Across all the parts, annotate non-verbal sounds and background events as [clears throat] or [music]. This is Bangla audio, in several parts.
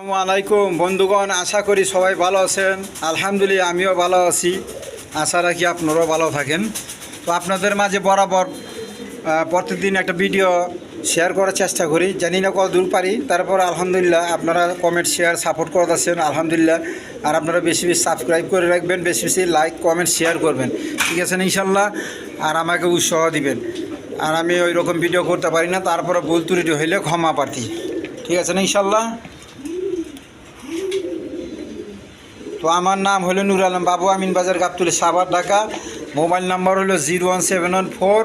আলাইকুম, বন্ধুগণ, আশা করি সবাই ভালো আছেন। আলহামদুলিল্লাহ, আমিও ভালো আছি। আশা রাখি আপনারাও ভালো থাকেন। তো আপনাদের মাঝে বরাবর প্রতিদিন একটা ভিডিও শেয়ার করার চেষ্টা করি। জানি না কত দূর পারি। তারপর আলহামদুলিল্লাহ, আপনারা কমেন্ট শেয়ার সাপোর্ট করে যাচ্ছেন আলহামদুলিল্লাহ। আর আপনারা বেশি বেশি সাবস্ক্রাইব করে রাখবেন, বেশি বেশি লাইক কমেন্ট শেয়ার করবেন। ঠিক আছে ইনশাল্লাহ? আর আমাকে উৎসাহ দিবেন। আর আমি ওই রকম ভিডিও করতে পারি না। তারপরে ভুল ত্রুটি হইলে ক্ষমা প্রার্থী। ঠিক আছে না ইনশাল্লাহ? তো আমার নাম হলো নুর আলম বাবু, আমিন বাজার, গাবতুলি সাবার ঢাকা। মোবাইল নাম্বার হলো zero one seven one four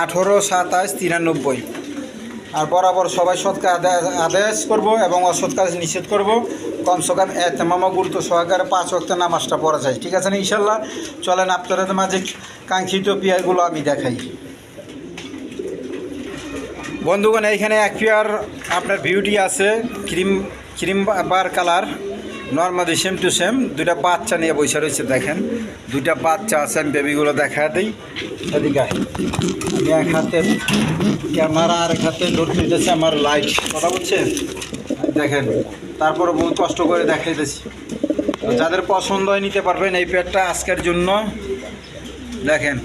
আঠেরো সাতাশ তিরানব্বই। আর বরাবর সবাই সৎকার আদেশ করব এবং অসৎ কাজ নিষেধ করব। কমসে কম এতেমামা গুরুত্ব সহকারে পাঁচ ওয়াক্ত নামাজটা পড়া যায়। ঠিক আছে না ইনশাল্লাহ চলেন আপনাদের মাঝে কাঙ্ক্ষিত পেয়ারগুলো আমি দেখাই। বন্ধুগণ, এইখানে এক পেয়ার আপনার বিউটি আছে, cream cream bar colour. Normally same to same দুইটা বাচ্চা নিয়ে বসে রয়েছে, দেখেন। দুইটা বাচ্চা আছে, আমি বেবিগুলো দেখা দিই। এদিকে এক হাতে ক্যামেরা আর এক হাতে লোড আমার লাইট কথা বলছেন দেখেন তারপরে বহু কষ্ট করে দেখাইতেছি। যাদের পছন্দ হয়, নিতে পারবেন এই পেয়ারটা আজকের জন্য। দেখেন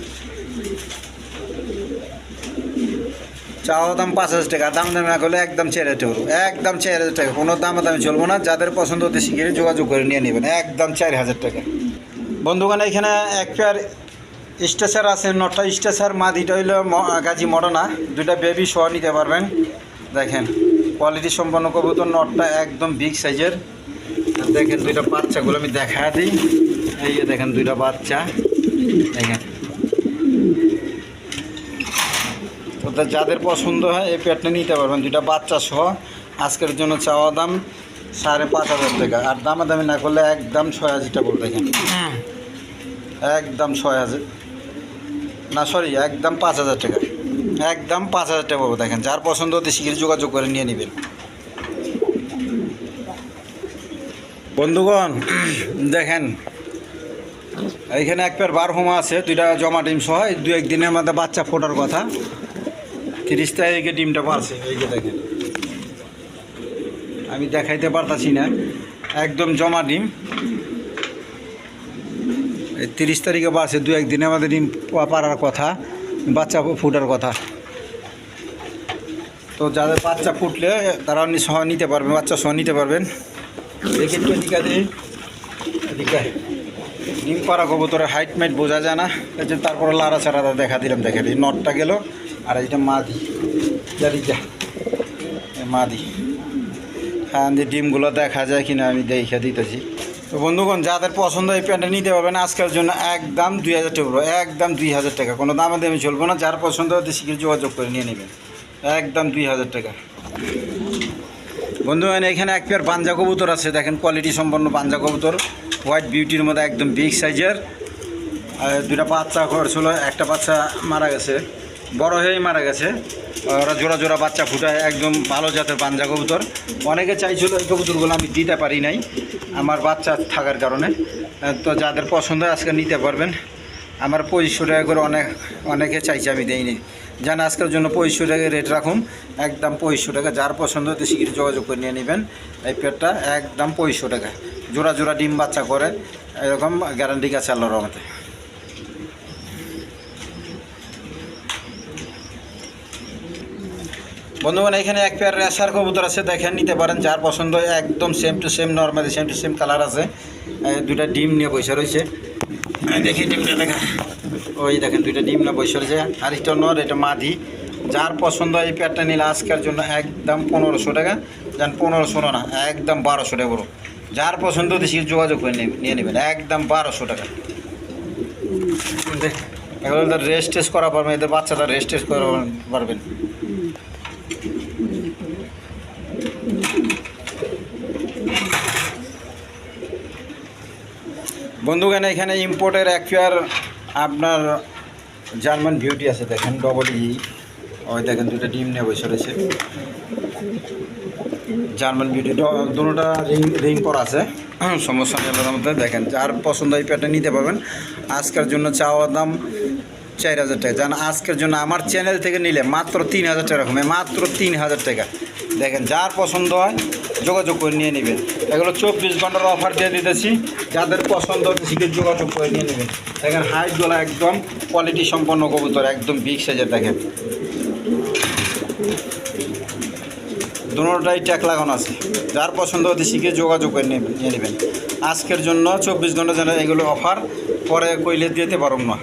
চাওয়া দাম পাঁচ হাজার টাকা, দাম দামে না করলে একদম চার হাজার একদম চার হাজার টাকা কোনো দাম দামে চলবো না, যাদের পছন্দ হতে শিখে যোগাযোগ করে নিয়ে নেবেন, একদম চার হাজার টাকা। বন্ধুগণ, এখানে এক পেয়ার স্টেচার আছে, নটা স্টেচার মাদিটা হইল ম- গাজী মডানা দুটা বেবি সহ নিতে পারবেন। দেখেন কোয়ালিটি সম্পন্ন কবুতর, নটটা একদম বিগ সাইজের দেখেন দুইটা বাচ্চাগুলো আমি দেখা দিই। এই দেখেন দুইটা বাচ্চা। দেখেন। ওটা যাদের পছন্দ হয় এই পেটটা নিতে পারবেন দুইটা বাচ্চা সহ। আজকের জন্য চাওয়া দাম সাড়ে পাঁচ হাজার টাকা। আর দামাদামি না করলে একদম ছয় হাজার টাকা দেখেন। একদম ছয় হাজার। না সরি একদম পাঁচ হাজার টাকা। একদম পাঁচ হাজার টাকা পাবো দেখেন। যার পছন্দ হতে শীঘ্র যোগাযোগ করে নিয়ে নেবেন। বন্ধুগণ দেখেন এইখানে এক পেয়ার বার হোমা আছে দুইটা জমা ডিম সহ। দু একদিনের মধ্যে বাচ্চা ফোটার কথা। তিরিশ তারিখে ডিমটা পারছে, এই যে দেখেন আমি দেখাইতে পারতাছি না, একদম জমা ডিম তিরিশ তারিখে বাড়ছে দু একদিনের আমাদের ডিম পা- পারার কথা, বাচ্চা ফুটার কথা তো যাদের বাচ্চা ফুটলে তারা সহ নিতে পারবেন, বাচ্চা সহ নিতে পারবেন দেখি একটু এদিকে। এদিকে। ডিম পাড়া কবুতরের হাইট মাইট বোঝা যায় না তারপরে লাড়া চাড়া দেখা দিলাম দেখা দিই নটটা গেল আর এইটা মাদি জারিটা মাদি। হ্যাঁ যে ডিমগুলো দেখা যায় কিনা আমি দেখে দিতেছি। তো বন্ধুগণ, যাদের পছন্দ এই প্যান্টটা নিতে পারবেন আজকের জন্য একদম দুই হাজার টাকা একদম দুই হাজার টাকা। কোনো দামে দামে চলবো না, যার পছন্দ হতে শীঘ্র যোগাযোগ করে নিয়ে নেবেন। একদম দুই হাজার টাকা। বন্ধুগণ, এখানে এক পেয়ার পাঞ্জা কবুতর আছে। দেখেন কোয়ালিটি সম্পন্ন পাঞ্জা কবুতর। হোয়াইট বিউটির মধ্যে একদম বিগ সাইজের দুটা বাচ্চা করছিল একটা বাচ্চা মারা গেছে। বড় হয়েই মারা গেছে। ওরা জোড়া জোড়া বাচ্চা ফুটায়, একদম ভালো জাতের পাঞ্জা কবুতর। অনেকে চাইছিল এই কবুতরগুলো আমি দিতে পারি নাই, আমার বাচ্চা থাকার কারণে। তো যাদের পছন্দ আজকে নিতে পারবেন। আমার পঁচিশশো টাকা করে অনেক, অনেকে চাইছে আমি দেইনি। জান আজকের জন্য পঁচিশশো টাকা রেট রাখুন। একদম পঁচিশশো টাকা, যার পছন্দ হতে শীঘ্র যোগাযোগ করে নিয়ে নেবেন। এই পেটটা একদম পঁচিশশো টাকা। জোড়া জোড়া ডিম বাচ্চা করে, এরকম গ্যারান্টি আছে আল্লাহর রহমতে। বন্ধুগণ, এখানে এক পেয়ার রেসার কবুতর আছে, দেখেন, নিতে পারেন, যার পছন্দ একদম same to same normally same to same colour আছে। দুইটা ডিম নিয়ে বসে রয়েছে। দেখি ডিমটা, দেখা। ওই দেখেন, দুইটা ডিম না বসে রয়েছে। আর এটা নর, এটা মাদি। যার পছন্দ এই পেয়ারটা নিলে আজকের জন্য একদম পনেরোশো টাকা। যান পনেরোশো না একদম বারোশো টাকা বড় যার পছন্দ বেশি যোগাযোগ করে নিয়ে- নিয়ে নেবেন, একদম বারোশো টাকা। এগুলো রেস্ট টেস্ট করা পারবেন, এদের বাচ্চারা রেস্ট টেস্ট করা পারবেন। বন্ধুগণ, এখানে ইম্পোর্টের এক পেয়ার আপনার জার্মান বিউটি আছে, দেখেন ডবল ই ওই দেখেন দুটো ডিম নিয়ে বসে রয়েছে। জার্মান বিউটি দুটোটা রিং রিং করা আছে। [clears throat] সমস্যা নেই মধ্যে দেখেন, যার পছন্দ এই প্যাটটা নিতে পারবেন। আজকের জন্য চাওয়া দাম চার হাজার টাকা। জান আজকের জন্য আমার চ্যানেল থেকে নিলে মাত্র তিন হাজার টাকা কমে মাত্র তিন হাজার টাকা। দেখেন, যার পছন্দ হয় যোগাযোগ করে নিয়ে নেবেন। এগুলো চব্বিশ ঘণ্টার অফার দিয়ে দিতেছি। যাদের পছন্দ শীঘ্র যোগাযোগ করে নিয়ে নেবেন। দেখেন হাইটগুলো একদম কোয়ালিটি সম্পন্ন কবুতর, একদম বিগ সাইজের দেখেন। দুটোটাই ট্যাক লাগানো আছে। যার পছন্দ হতে শিখে যোগাযোগ করে নিয়ে নেবেন। আজকের জন্য চব্বিশ ঘণ্টা যেন এগুলো অফার পরে কইলে দিতে পারব না।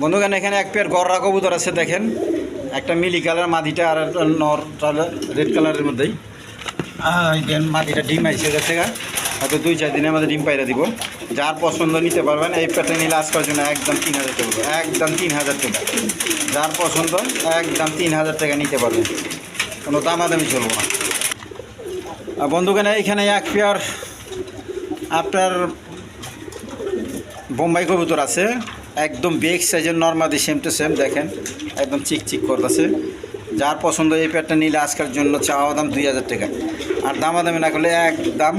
বন্ধুগান এখানে এক পেয়ার গররা কবুতর আছে, দেখেন। একটা মিলি কালার মাদিটা আর নর রেড কালারের মধ্যেই। মাদিটা ডিম আইসে গেছে হয়তো দুই, চার দিনের মধ্যে ডিম পাইরা দিব। যার পছন্দ নিতে পারবেন, এই পেয়ারটা নিলে আজকের জন্য একদম তিন হাজার টাকা। একদম তিন হাজার টাকা। যার পছন্দ, একদম তিন হাজার টাকা নিতে পারবেন। কোনো দামাদামি চলবো না। আর বন্ধুখানে এখানে এক পেয়ার আপনার বোম্বাই কবুতর আছে। একদম বেগ সাইজের নর্মাদি সেম টু সেম দেখেন, একদম চিক চিক করতেছে। যার পছন্দ এই প্যাডটা নিলে আজকের জন্য চাওয়া দাম দুই হাজার টাকা। আর দামাদামি না করলে একদম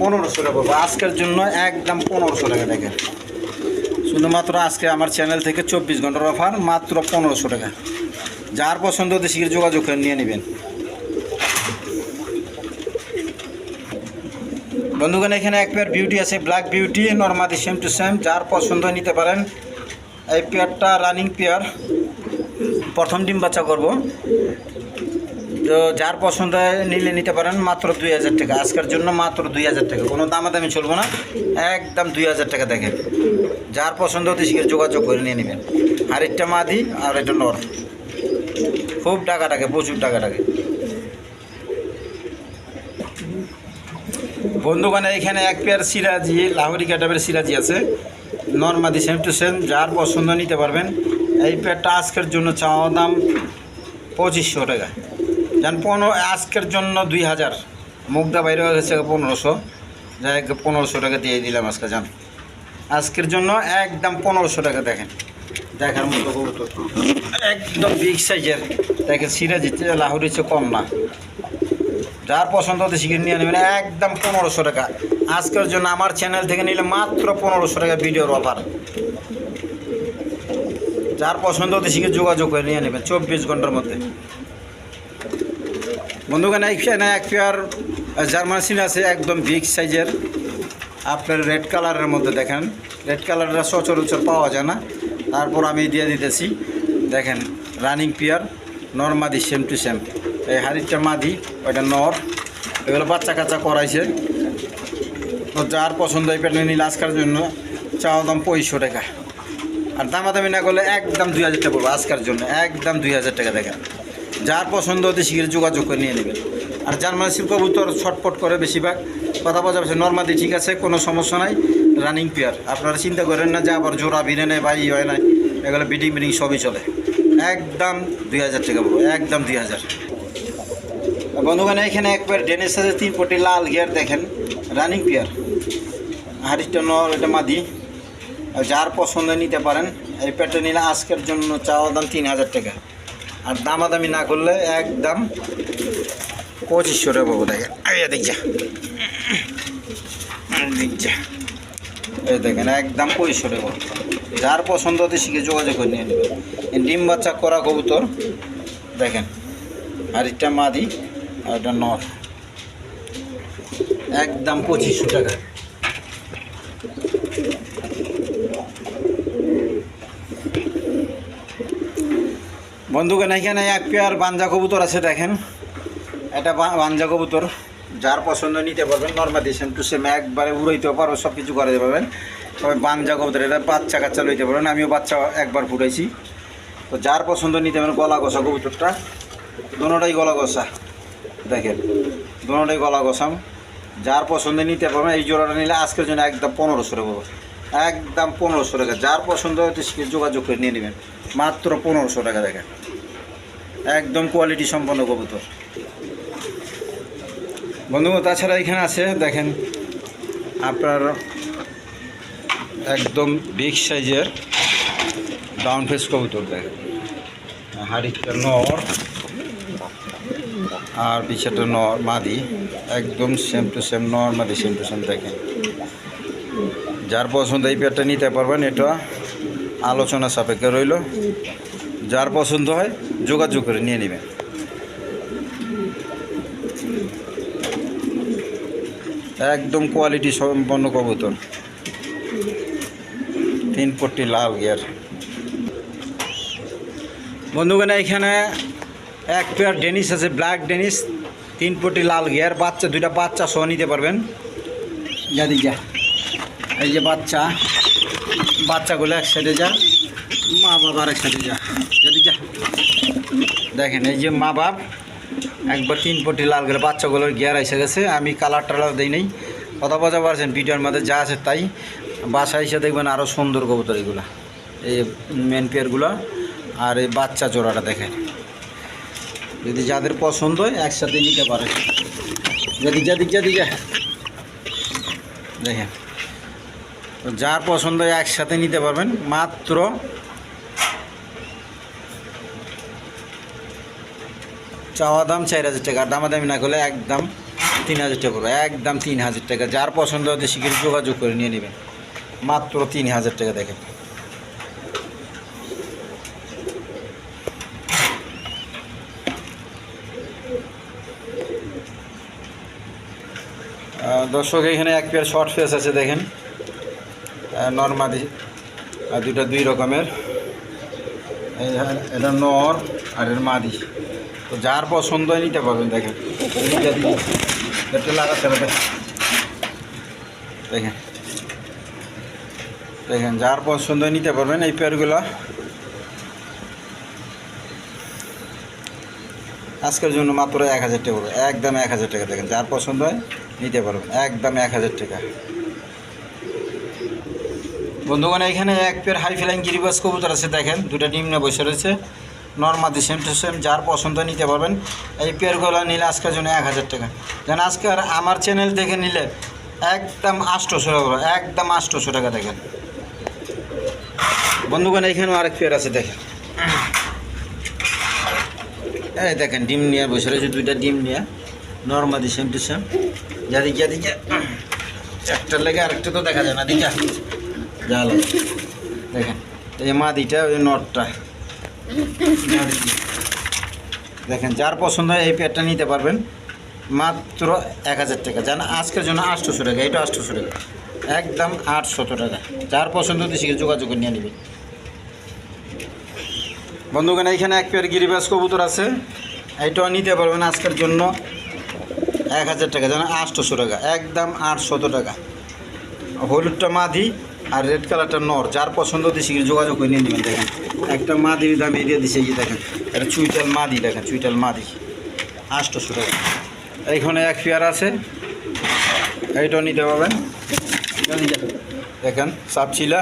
পনেরোশো টাকা পড়বে। আজকের জন্য একদম পনেরোশো টাকা, দেখেন। শুধুমাত্র আজকে আমার চ্যানেল থেকে চব্বিশ ঘণ্টার অফার মাত্র পনেরোশো টাকা। যার পছন্দ হতে শীঘ্র যোগাযোগ করে নিয়ে নেবেন। বন্ধুগণ, এখানে এক পেয়ার বিউটি আছে ব্ল্যাক বিউটি নর্মাদি সেম টু সেম যার পছন্দ নিতে পারেন এই পেয়ারটা রানিং পেয়ার। প্রথম ডিম বাচ্চা করব। তো যার পছন্দ নিলে নিতে পারেন, মাত্র দুই হাজার টাকা। আজকের জন্য মাত্র দুই হাজার টাকা। কোনো দামাদামি চলবো না। একদম দুই হাজার টাকা দেখেন যার পছন্দ হতে শীঘ্র যোগাযোগ করে নিয়ে নেবেন। আর একটা মাদি আর একটা নর। খুব টাকা টাকে প্রচুর টাকা টাকে বন্ধুগণে এখানে এক পেয়ার সিরাজি, লাহোরি ক্যাটাবের সিরাজি আছে। নর্মাদি সেম টু সেম, যার পছন্দ নিতে পারবেন। এই পেয়ারটা আজকের জন্য চাওয়া দাম পঁচিশশো টাকা। যান পনেরো, আজকের জন্য দুই হাজার। মুগদা বাইরে হয়ে গেছে পনেরোশো। যাই পনেরোশো টাকা দিয়ে দিলাম আজকে যান আজকের জন্য একদম পনেরোশো টাকা দেখেন। দেখার মতো একদম বিগ সাইজের দেখেন সিরাজি, লাহোরি চেয়ে কম না। যার পছন্দ হতে শিখে নিয়ে নেবেন একদম পনেরোশো টাকা। আজকের জন্য আমার চ্যানেল থেকে নিলে মাত্র পনেরোশো টাকা ভিডিওর অফার যার পছন্দ হতে শিখে যোগাযোগ করে নিয়ে নেবেন চব্বিশ ঘণ্টার মধ্যে। বন্ধুগান এখানে এক পেয়ার জার্মান সিন আছে, একদম বিগ সাইজের আপনার রেড কালারের মধ্যে দেখেন। রেড কালারটা সচরাচর পাওয়া যায় না। তারপর আমি দিয়ে দিতেছি। দেখেন রানিং পেয়ার নর্মাদি সেম টু সেম এই হাড়িটা মাদি, ওইটা নর। এগুলো বাচ্চা কাচ্চা করাইছে। তো যার পছন্দ এই প্যাটার্ন নিলে আজকের জন্য চাওয়া দাম পঁয়ষট্টি টাকা। আর দামাদামি না করলে একদম দুই হাজার টাকা পড়বে আজকের জন্য। একদম দুই হাজার টাকা দেখেন। যার পছন্দ হতে শীঘ্র যোগাযোগ করে নিয়ে নেবেন। আর জার্মান শিল্প কবুতর ছটপট করে বেশিরভাগ। কথা বোঝা যাচ্ছে নর্মাদি ঠিক আছে, কোনো সমস্যা নাই। Running pair. আপনারা চিন্তা করেন না যে আবার জোড়া ভিড়ে নেয় বা ই হয় না এগুলো বিডিং বিডিং সবই চলে। একদম দুই হাজার টাকা পড়বে একদম দুই হাজার। বন্ধুগণ, এখানে একবার ডেনের সাথে তিন কোটি লাল গিয়ার দেখেন রানিং পেয়ার হারিটা নর এটা মাদি। আর যার পছন্দ নিতে পারেন, এই পেটে নিলে আজকের জন্য চাওয়া দাম তিন হাজার টাকা। আর দামাদামি না করলে একদম পঁচিশশো টাকা পাবো দেখেন। এই দেখ দেখেন। একদম পঁচিশশো টাকা। যার পছন্দ হতে শিখে যোগাযোগ করে নিয়ে নেবে। ডিম বাচ্চা করা কবুতর, দেখেন আর এটা মাদি আর এটা নর। একদম পঁচিশশো টাকা। বন্ধুগণ, এখানে এক পেয়ার বাঞ্জা কবুতর আছে, দেখেন। এটা বাঞ্জা কবুতর, যার পছন্দ নিতে পারবেন নর্মাল সেম টু সেম, একবারে উড়াইতেও পারো সব কিছু করে পারবেন তবে বাঞ্জা কবুতর এটা বাচ্চা কাচ্চা লইতে পারবেন আমিও বাচ্চা একবার ফুটাইছি। তো যার পছন্দ নিতে পারেন গলা গসা কবুতরটা। দুটোটাই গলা গসা দেখেন দুটোটাই গলা গসাম যার পছন্দ নিতে পারবেন এই জোড়াটা নিলে আজকের জন্য একদম পনেরোশো টাকা। একদম পনেরোশো টাকা, যার পছন্দ হয়তো সে যোগাযোগ করে নিয়ে নেবেন। মাত্র পনেরোশো টাকা দেখেন। একদম কোয়ালিটি সম্পন্ন কবুতর। বন্ধু তাছাড়া এখানে আছে, দেখেন, আপনার একদম বিগ সাইজের ডাউন ফেস কবুতর দেখেন হাড়িটা নর আর পিছাটা নর মাদি। একদম সেম টু সেম নর মাদি সেম টু সেম দেখেন। যার পছন্দ এই পেয়ারটা নিতে পারবেন, এটা আলোচনা সাপেক্ষে রইল। যার পছন্দ হয় যোগাযোগ করে নিয়ে নেবেন। একদম কোয়ালিটি সম্পন্ন কবুতর। তিন পট্টি লাল গিয়ার বন্ধুগণ এখানে এক পেয়ার ডেনিস আছে ব্ল্যাক ডেনিস তিন পট্টি লাল গিয়ার বাচ্চা, দুইটা বাচ্চা সহ নিতে পারবেন। যা যা। এই যে বাচ্চা, বাচ্চাগুলো এক সাইডে যা। মা বাবা আরেক সাইডে যা। যদি যা। দেখেন, এই যে মা বাপ, একবার তিন পটি লাল গেলে বাচ্চাগুলোর গিয়ার এসে গেছে। আমি কালার টালার দিই নেই। কথা বোঝা পারছেন, ভিডিওর মধ্যে যা আছে তাই। বাসায় এসে দেখবেন আরও সুন্দর কবুতর এগুলো। এই মেন পেয়ারগুলো আর এই বাচ্চা জোড়াটা দেখেন। যদি যাদের পছন্দ হয় একসাথে নিতে পারে। যদি যাদিক যাদিক যা দেখেন। যার পছন্দ হয় একসাথে নিতে পারবেন। মাত্র চাওয়া দাম চার হাজার টাকা। দামাদামি না করলে একদম তিন হাজার টাকা পড়বে একদম তিন হাজার টাকা। যার পছন্দ হতে শিখির যোগাযোগ করে নিয়ে নেবেন। মাত্র তিন হাজার টাকা দেখেন। দর্শক, এখানে এক পেয়ার শর্ট ফেস আছে, দেখেন। নর্মাদি। আর দুইটা দুই রকমের। এটা নর আর এর মাদি। তো যার পছন্দ হয় নিতে পারবেন, দেখেন। এটা লাগাতে হবে। দেখেন। দেখেন, যার পছন্দ নিতে পারবেন এই পেয়ারগুলো। আজকের জন্য মাত্র এক হাজার টাকা পড়বে একদম এক হাজার টাকা দেখেন, যার পছন্দ হয় নিতে পারবেন, একদম এক হাজার টাকা। বন্ধুগণ, এখানে এক পেয়ার হাই ফ্লাইং গিরিবাস কবুতর আছে, দেখেন, দুটা ডিম নিয়ে বসে রয়েছে। নর্মাদি, সেম টু সেম, যার পছন্দ নিতে পারবেন, এই পেয়ারগুলো নিলে আজকের জন্য এক হাজার টাকা। যেন আজকে আর আমার চ্যানেল থেকে নিলে একদম আটশোশো টাকা একদম আটশোশো টাকা দেখেন। বন্ধুগণ, এখানেও আরেক পেয়ার আছে, দেখেন। এই দেখেন, ডিম নিয়ে বসে রয়েছে, দুইটা ডিম নিয়ে। নর্মাদি সেম টু সেম যাদিক যাদিকে একটার লেগে আরেকটা তো দেখা যায় না দিকা জাল দেখেন, এই যে মাদিটা ওই নটটা। দেখেন, যার পছন্দ হয় এই পেয়ারটা নিতে পারবেন। মাত্র এক হাজার টাকা। জান, আজকের জন্য আটশোশো টাকা, এটা আটশোশো টাকা। একদম আটশত টাকা। যার পছন্দ শিখে যোগাযোগ নিয়ে নেবেন বন্ধুগণ, এইখানে এক পেয়ার গিরিবাস কবুতর আছে। এইটাও নিতে পারবেন আজকের জন্য এক হাজার টাকা জানা আটশোশো টাকা, একদম আটশত টাকা। হলুদটা মাদি আর রেড কালারটা নর, যার পছন্দ হতে শিখে যোগাযোগ করে নিয়ে নেবেন, দেখেন। একটা মাদির দাম এরিয়ে দিছে, এই দেখেন, এটা চুইটাল মাদি, দেখেন, চুইটাল মাদি আটশোশো টাকা। এইখানে এক পেয়ার আছে, এইটাও নিতে পারবেন। দেখেন সাপচিলা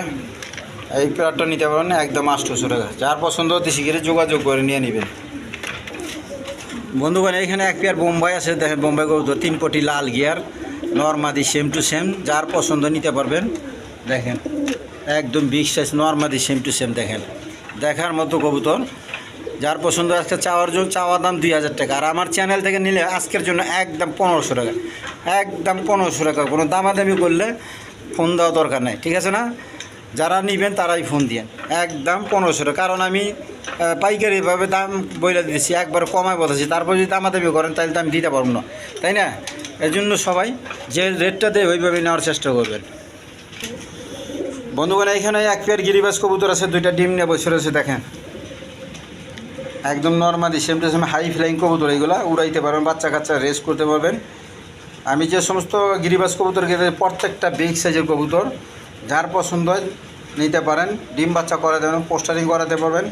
এই পেয়ারটা নিতে পারবেন একদম আটশোশো টাকা। যার পছন্দ হতে শিখে যোগাযোগ করে নিয়ে নেবেন। বন্ধুগণ এখানে এক পেয়ার বোম্বাই আছে, দেখেন বোম্বাই কবুতর তিন পটি লাল গিয়ার নর্মাদি সেম টু সেম যার পছন্দ নিতে পারবেন। দেখেন, একদম বিগ সাইজ নর্মাদি সেম টু সেম দেখেন। দেখার মতো কবুতর, যার পছন্দ আজকে চাওয়ার জন্য চাওয়া দাম দুই হাজার টাকা। আর আমার চ্যানেল থেকে নিলে আজকের জন্য একদম পনেরোশো টাকা। একদম পনেরোশো টাকা, কোনো দামাদামি করলে ফোন দেওয়া দরকার নেই, ঠিক আছে না? যারা নেবেন তারাই ফোন দিয়েন। একদম পনেরোশো কারণ আমি পাইকারিভাবে দাম বইলে দিয়েছি একবার কমায় বলেছি তারপর যদি দামাদামি করেন, তাহলে তো আমি দিতে পারব না। তাই না? এর জন্য সবাই যে রেটটা দেয়, ওইভাবে নেওয়ার চেষ্টা করবেন। বন্ধুগণ, এখানে এক পেয়ার গিরিবাস কবুতর আছে, দুইটা ডিম নিয়ে বসে রয়েছে, দেখেন। একদম normally same to same high flying কবুতর এইগুলো উড়াইতে পারবেন, বাচ্চা কাচ্চা রেস করতে পারবেন। আমি যে সমস্ত গিরিবাস কবুতর খেতে প্রত্যেকটা বিগ সাইজের কবুতর যার পছন্দ হয় নিতে পারেন। ডিম বাচ্চা করাতে পারবেন পোস্টারিং করাতে পারবেন,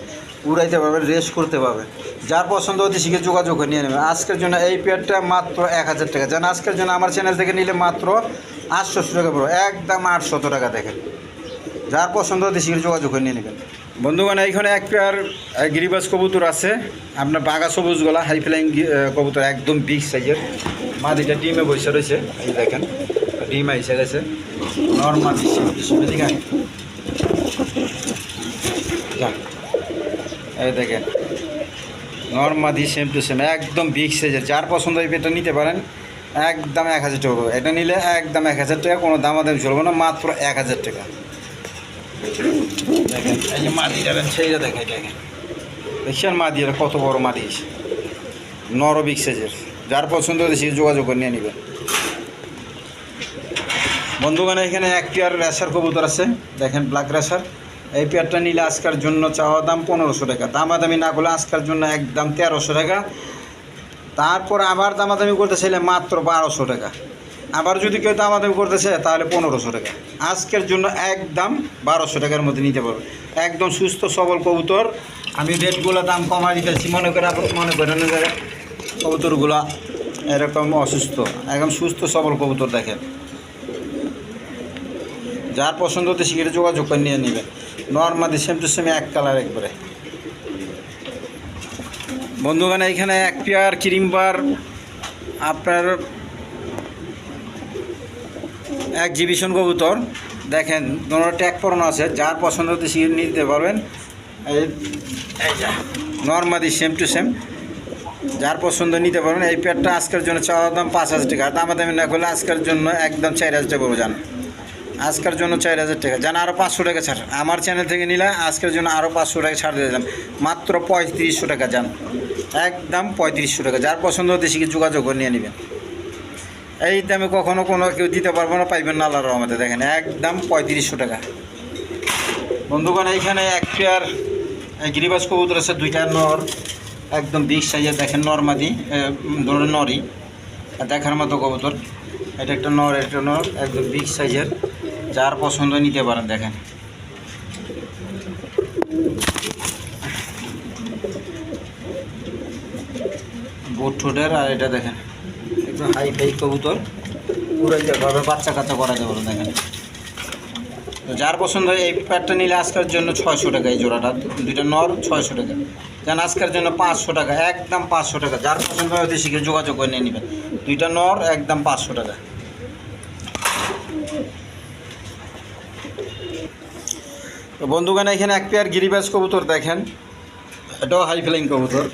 উড়াইতে পারবেন রেস করতে পারবেন। যার পছন্দ হতে শিখে যোগাযোগ নিয়ে নেবেন। আজকের জন্য এই পেয়ারটা মাত্র এক হাজার টাকা। যেন আজকের জন্য আমার চ্যানেল থেকে নিলে মাত্র আটশোশো টাকা পড়বে। একদম আটশত টাকা দেখেন। যার পছন্দ হতে শীঘ্র যোগাযোগ নিয়ে নেবেন। বন্ধুগণ, এইখানে এক পেয়ার গিরিবাজ কবুতর আছে। আপনার বাঘা সবুজ গলা হাই কবুতর, একদম বিগ সাইজের মাদিটা ডিমে বসে রয়েছে। এই দেখেন। ডিম আইসে গেছে। নর্মাল যাক। এই দেখেন নর্মাদি সেম টু সেম একদম বিগ সাইজের যার পছন্দ হয় এটা নিতে পারেন, একদম এক হাজার টাকা এটা নিলে একদম এক হাজার টাকা, কোনো দামাদামি চলবে না, মাত্র এক হাজার টাকা। দেখেন, এই যে মাদি যাবেন সেইটা দেখেন দেখেন। দেখছেন মাদি কত বড় মাদি নর বিগ সাইজের যার পছন্দ হলে সে যোগাযোগ করে নিয়ে নেবেন। বন্ধুগণ, এখানে এক পেয়ার রেশার কবুতর আছে। দেখেন ব্ল্যাক রেশার এই পেয়ারটা নিলে আজকার জন্য চাওয়া দাম পনেরোশো টাকা। দামাদামি না করলে আজকের জন্য একদম তেরোশো টাকা। তারপর আবার দামাদামি করতে চাইলে মাত্র বারোশো টাকা। আবার যদি কেউ দামাদামি করতে চায়, তাহলে পনেরোশো টাকা। আজকের জন্য একদম বারোশো টাকার মধ্যে নিতে পারবে। একদম সুস্থ, সবল কবুতর। আমি রেটগুলো দাম কমাই দিতেছি, মনে করে মনে করেন যে কবুতরগুলো এরকম অসুস্থ। একদম সুস্থ, সবল কবুতর দেখেন। যার পছন্দ হতে সেটা যোগাযোগ করে নিয়ে নেবেন নর্মালি সেম টু সেম এক কালার একবারে। বন্ধুগণ এখানে এক পেয়ার ক্রিমবার আপনার এক্সিবিশন কবুতর। দেখেন দুটো ট্যাগ পরানো আছে, যার পছন্দ হতে সে নিতে পারবেন। নর্মালি সেম টু সেম যার পছন্দ নিতে পারবেন। এই পেয়ারটা আজকের জন্য চাওয়ার দাম পাঁচ হাজার টাকা। দামাদামি না করলে আজকের জন্য একদম চার হাজার টাকা জান আজকের জন্য চার হাজার টাকা। জান আরও পাঁচশো টাকা ছাড়। আমার চ্যানেল থেকে নিলে আজকের জন্য আরও পাঁচশো টাকা ছাড় দিয়ে দিলাম। মাত্র পঁয়ত্রিশশো টাকা যান একদম পঁয়ত্রিশশো টাকা। যার পছন্দ হতে সেকে যোগাযোগ করে নিয়ে নেবেন। এই দামে কখনো কোনো কেউ দিতে পারব না, পাইবেন না আল্লাহর রহমতে। দেখেন, একদম পঁয়ত্রিশশো টাকা। বন্ধুগণ, এইখানে এক পেয়ার গিরিবাস কবুতর আছে, দুইটা নর। একদম বিগ সাইজের দেখেন নর্মাদি ধরে নরই। দেখার মতো কবুতর। এটা একটা নর একটা নর, একদম বিগ সাইজের যার পছন্দ নিতে পারেন, দেখেন। বুট ঠোঁটের আর এটা দেখেন, একটু হাই ফাই কবুতর। ভাবে বাচ্চা কাচ্চা করা যাবে দেখেন। তো যার পছন্দ হয়, এই প্যাডটা নিলে আজকের জন্য ছয়শো টাকা এই জোড়াটা। দুইটা নর, ছয়শো টাকা। যেন আজকের জন্য পাঁচশো টাকা, একদম পাঁচশো টাকা। যার পছন্দ হয় শিখে যোগাযোগ করে নিয়ে নেবেন। দুইটা নর, একদম পাঁচশো টাকা। তো বন্ধুগান এখানে এক পেয়ার গিরিবাজ কবুতর দেখেন। এটাও হাই ফ্লাইং কবুতর।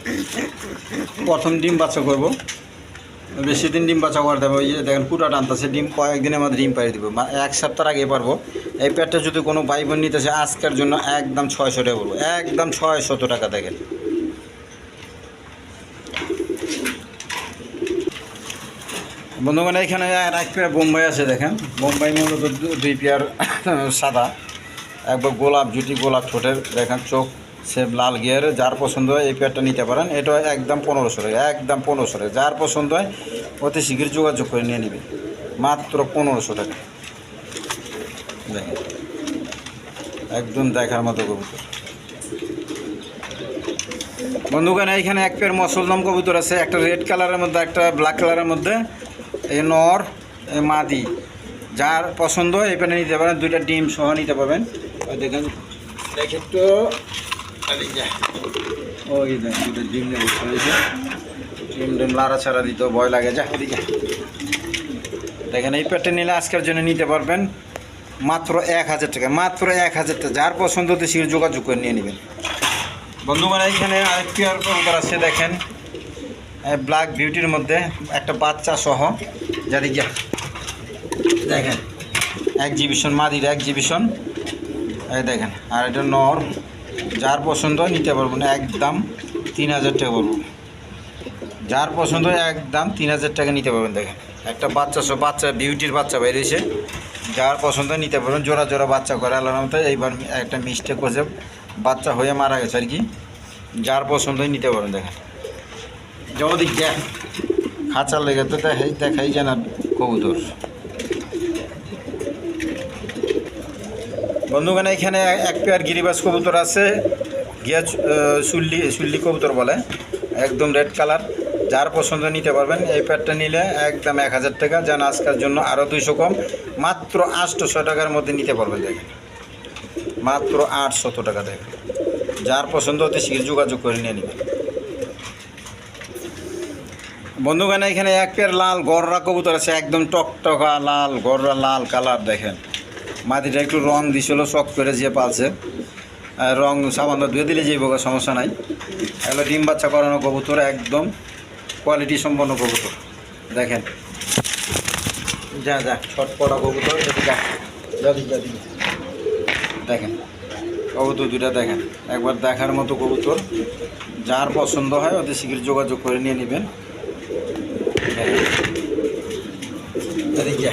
প্রথম ডিম বাচ্চা করব। বেশি দিন ডিম বাচ্চা করতে হবে ওই যে দেখেন কুটা টানতেছে। ডিম কয়েকদিনের মধ্যে ডিম পাই দেবো। মা- এক সপ্তাহ আগে পারব। এই পেয়ারটা যদি কোনো ভাই বোন নিতে চায় আজকের জন্য একদম ছয়শো টাকা বলব। একদম ছয়শত টাকা দেখেন। বন্ধুগণ, এখানে আর এক পেয়ার বোম্বাই আছে, দেখেন। বোম্বাই মূলত দুই পেয়ার [coughs] সাদা। একবার গোলাপ, জুটি গোলাপ ঠোঁটের, দেখেন, চোখ সে লাল গিয়ারে। যার পছন্দ হয় এই পেয়ারটা নিতে পারেন। এটা একদম পনেরোশো টাকা, একদম পনেরোশো টাকা। যার পছন্দ হয় অতি শীঘ্র যোগাযোগ করে নিয়ে নেবে। মাত্র পনেরোশো টাকা। দেখেন, একদম দেখার মতো কবুতর। বন্ধুগণ এইখানে এক পেয়ার মসলদম কবুতর আছে। একটা রেড কালারের মধ্যে, একটা ব্ল্যাক কালারের মধ্যে। এই নর এই মাদি যার পছন্দ এই প্যানে নিতে পারেন দুইটা ডিম সহ নিতে পারবেন। ওই দেখেন। দেখে তো। ওই দেখ দুটো ডিম নিয়ে ডিম ডিম লাড়া ছাড়া দিতেও ভয় লাগে। যা ওদিকে দেখেন এই প্যাটটা নিলে আজকের জন্য নিতে পারবেন মাত্র এক হাজার টাকা। মাত্র এক হাজার টাকা। যার পছন্দ হতে সে যোগাযোগ করে নিয়ে নেবেন। বন্ধুগণ এইখানে আরেক আর আছে দেখেন। ব্ল্যাক বিউটির মধ্যে একটা বাচ্চা সহ যারি গিয়া, দেখেন এক্সিবিশন মাদির এক্সিবিশন এই দেখেন, আর এটা নর, যার পছন্দ নিতে পারব না, একদম তিন হাজার টাকা বলব যার পছন্দ একদম তিন হাজার টাকা নিতে পারবেন, দেখেন, একটা বাচ্চা সহ, বাচ্চা বিউটির বাচ্চা বেরিয়েছে যার পছন্দ নিতে পারবেন, জোড়া জোড়া বাচ্চা করে আল্লাহর মতো এইবার একটা মিস্টেক করছে বাচ্চা হয়ে মারা গেছে আর কি, যার পছন্দই নিতে পারেন দেখেন। যদি দেখ খাঁচার লেগে তো দেখাই দেখাই যেন কবুতর। বন্ধুগণ এখানে এক পেয়ার গিরিবাস কবুতর আছে। গিয়া চুল্লি চুল্লি কবুতর বলে। একদম রেড কালার। যার পছন্দ নিতে পারবেন এই প্যাডটা নিলে একদম এক হাজার টাকা। যেন আজকের জন্য আরও দুইশো কম। মাত্র আটশোশো টাকার মধ্যে নিতে পারবেন দেখেন। মাত্র আটশত টাকা দেখেন। যার পছন্দ হতে শীঘ্র যোগাযোগ করে নিয়ে নেবেন। বন্ধুগণ এখানে এক পেয়ার লাল গররা কবুতর আছে একদম টকটকা লাল গররা লাল কালার দেখেন। মাটিটা একটু রং দিছিল শখ করে যে পালছে। রং সামান্য ধুয়ে দিলে যাইব গো, সমস্যা নাই। এগুলো ডিম বাচ্চা করানো কবুতর একদম কোয়ালিটি সম্পন্ন কবুতর। দেখেন। যা যা ছটপটা কবুতর যা দেখেন কবুতর দুটা দেখেন। একবার দেখার মতো কবুতর। যার পছন্দ হয় ওদের শীঘ্র যোগাযোগ করে নিয়ে নেবেন। দেখেন। এদিকে যা।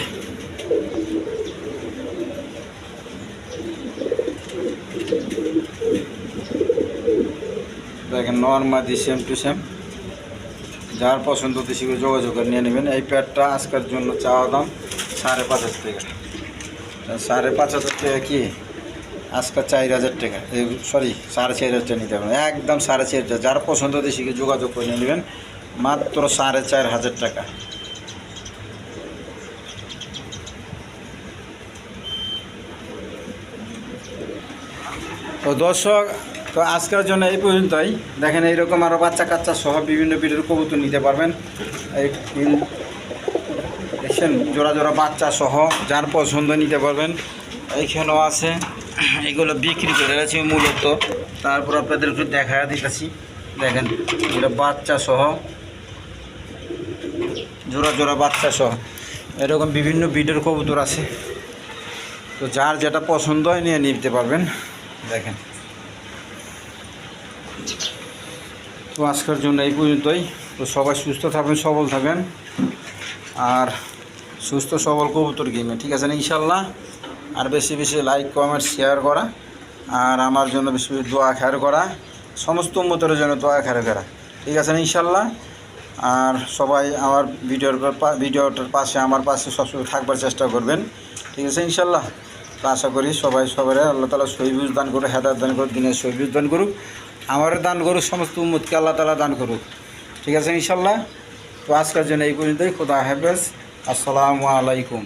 দেখেন নর্মাদি সেম টু সেম যার পছন্দ হতে শীঘ্র যোগাযোগ করে নিয়ে নেবেন। এই প্যাডটা আজকের জন্য চাওয়া দাম সাড়ে পাঁচ হাজার টাকা। তা সাড়ে পাঁচ হাজার টাকা কি? আজকাল চার হাজার টাকা। সরি সাড়ে চার হাজার টাকা নিতে পারবেন একদম সাড়ে চার হাজার। যার পছন্দ হতে শীঘ্র যোগাযোগ করে নিয়ে নেবেন। মাত্র সাড়ে চার হাজার টাকা। তো দর্শক, তো আজকের জন্য এই পর্যন্তই। দেখেন এইরকম আরও বাচ্চা কাচ্চা সহ বিভিন্ন বিটের কবুতর নিতে পারবেন। এই দেখছেন, জোড়া জোড়া বাচ্চা সহ যার পছন্দ নিতে পারবেন। এইখানেও আছে। এগুলো বিক্রি করে গেছি মূলত। তারপর আপনাদের একটু দেখা দিতেছি। দেখেন এটা বাচ্চা সহ জোড়া জোড়া বাচ্চা সহ। এরকম বিভিন্ন বিটের কবুতর আছে। তো যার যেটা পছন্দ হয় নিয়ে নিতে পারবেন। দেখেন। তো আজকের জন্য এই পর্যন্তই। তো সবাই সুস্থ থাকবেন, সবল থাকবেন। আর সুস্থ, সবল কবুতর গেমে, ঠিক আছে না? ইনশাল্লাহ। আর বেশি বেশি লাইক কমেন্ট শেয়ার করা। আর আমার জন্য বেশি বেশি দোয়া খেয়ার করা। সমস্ত উন্মতের জন্য দোয়া খেয়ার করা। ঠিক আছে না? ইনশাল্লাহ। আর সবাই আমার ভিডিওর ভিডিওটার পাশে, আমার পাশে সবসময় থাকবার চেষ্টা করবেন। ঠিক আছে ইনশাল্লাহ তো আশা করি সবাই সবাই আল্লাহ তালা সহিবুজ দান করুক হেদার দান করুক, দিনের সহিবুজ দান করুক। আমারও দান করুক, সমস্ত উম্মতকে আল্লাহ তালা দান করুক। ঠিক আছে ইনশাল্লাহ তো আজকের জন্য এই পর্যন্তই। খোদা হাফেজ। আসসালামু আলাইকুম।